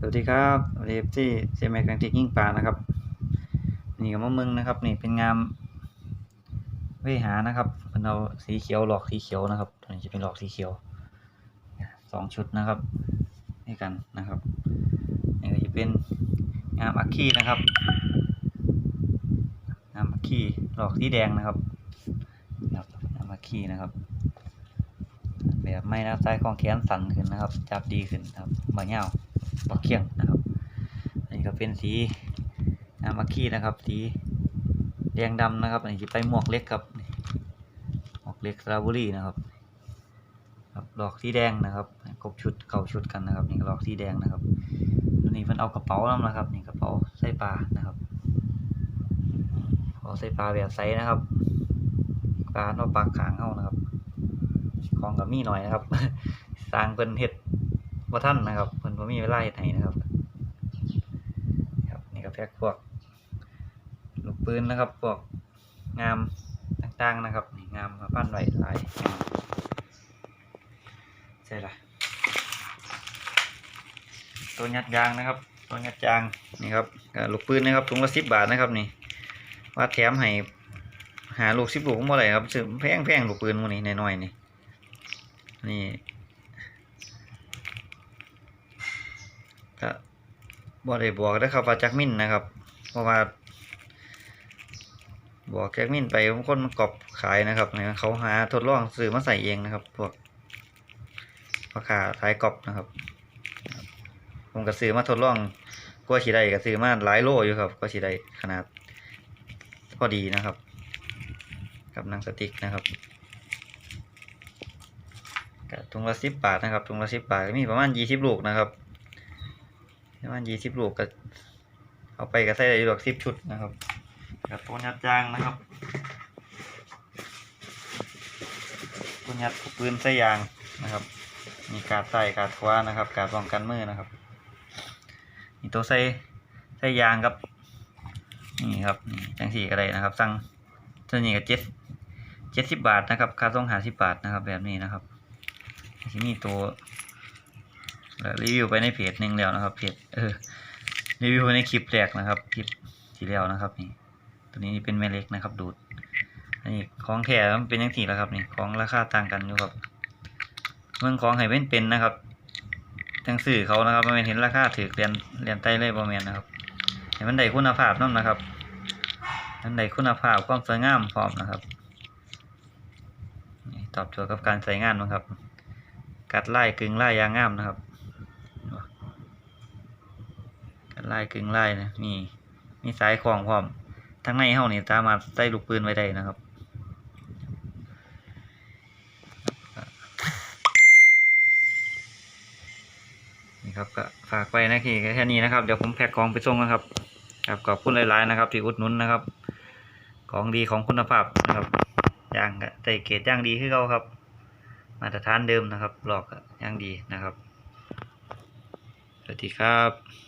สวัสดีครับเรฟที่เซมแมกนังติกยิ่งปลานะครับ นี่กับมะมึงนะครับ นี่เป็นงามเวหานะครับมันเอาสีเขียวหลอกสีเขียวนะครับตัวนี้จะเป็นหลอกสีเขียวสองชุดนะครับนี่กันนะครับนี่ก็จะเป็นงามอัคคีนะครับงามอัคคีหลอกสีแดงนะครับงามอัคคีนะครับแบบไม่นะซ้ายของแขนสั่นขึ้นนะครับ จับดีขึ้นครับบางเงา บักเคียงนะครับอันนี้ก็เป็นสีน้ำมักขี้นะครับ สีแดงดำนะครับ อันนี้ไปหมวกเล็กครับหมวกเล็กสระบุรีนะครับครับดอกสีแดงนะครับครบชุดเก่าชุดกันนะครับนี่ดอกสีแดงนะครับตัวนี้เพิ่นเอากระเป๋าแล้วนะครับนี่กระเป๋าใส่ปลานะครับกระเป๋าใส่ปลาแบบไซส์นะครับปลาเนาะปลาขางเฮานะครับ ของกับมีหน่อยนะครับสร้างเพิ่นเฮ็ด บ่ทันนะครับเพิ่นบ่มีเวลาเฮ็ดให้นะครับครับนี่ก็แพ็คพวกลูกปืนนะครับพวกงามต่างๆนะครับนี่งามมาปั้นไว้หลายใช่ละตัวยัดยางนะครับตัวยัดยางนี่ครับลูกปืนนะครับถุงละ10บบาทนะครับนี่ว่าแถมให้หาลูก10ลูกบ่อได้ครับซื้อแพงๆลูกปืนมู่นี้น้อยๆนี่นี่ก็ บอได้บอกได้ครับว่าจักมินนะครับ เพราะว่า บอกจักมินไปบางคนมันกรอบขายนะครับเนี่ยเขาหาทดลองซื้อมาใส่เองนะครับ พวกราคาขายกรอบนะครับ ผมก็ซื้อมาทดลองกว่าสีได้ก็ซื้อมาหลายโลอยู่ครับกว่าสีได้ขนาด พอดีนะครับ กับนังสติ๊กนะครับก็ถุงละสิบบาทนะครับถุงละสิบบาทมีประมาณยี่สิบลูกนะครับ ประมาณยี่สิบลูกก็เอาไปก็ใส่ได้อยู่ดอกสิบชุดนะครับกับตัวยัดยางนะครับตัวยัดปืนใส่ยางนะครับ มีการใส่การคว้านะครับ การป้องกันมือนะครับนี่ตัวใส่ใส่ยางครับนี่ครับนี่จังสี่ก็ได้นะครับ สั่งตัวนี้ก็เจ็ดเจ็ดสิบบาทนะครับค่าส่งหาสิบบาทนะครับ แบบนี้นะครับที่มีตัว รีวิวไปในเพจหนึ่งแล้วนะครับเพจเออรีวิวในคลิปแรกนะครับคลิปที่แล้วนะครับนี่ตัวนี้เป็นแม่เล็กนะครับ ดูดอันนี้ของแท้มันเป็นยังสี่แล้วครับนี่ของราคาต่างกันอยู่ครับเมืองของให้เป็นเป็นนะครับจังสื่อเขานะครับไม่เห็นราคาถือเรียนเรียนใต้เลยบอแมนนะครับให้มันได้คุณภาพนั่นนะครับมันได้คุณภาพความสวยงามพร้อมนะครับนี่ตอบโจทย์กับการใช้งานนะครับ กัดไล่กึ่งไล่ยางงามนะครับ กัด ไล่กึ่งไล่นะมีมีสายคล้องพร้อมทั้งในเฮานี่สามารถใส่ลูกปืนไว้ได้นะครับนี่ครับก็ฝากไปนะคีแค่นี้นะครับเดี๋ยวผมแพ็คของไปส่งนะครับครับขอบคุณหลายๆนะครับ ที่อุดหนุนนะครับ ของดีของคุณภาพนะครับย่างก็ได้เกรดย่างดีขึ้นเขาครับ มาตรฐานเดิมนะครับหลอกก็ยังดีนะครับสวัสดีครับ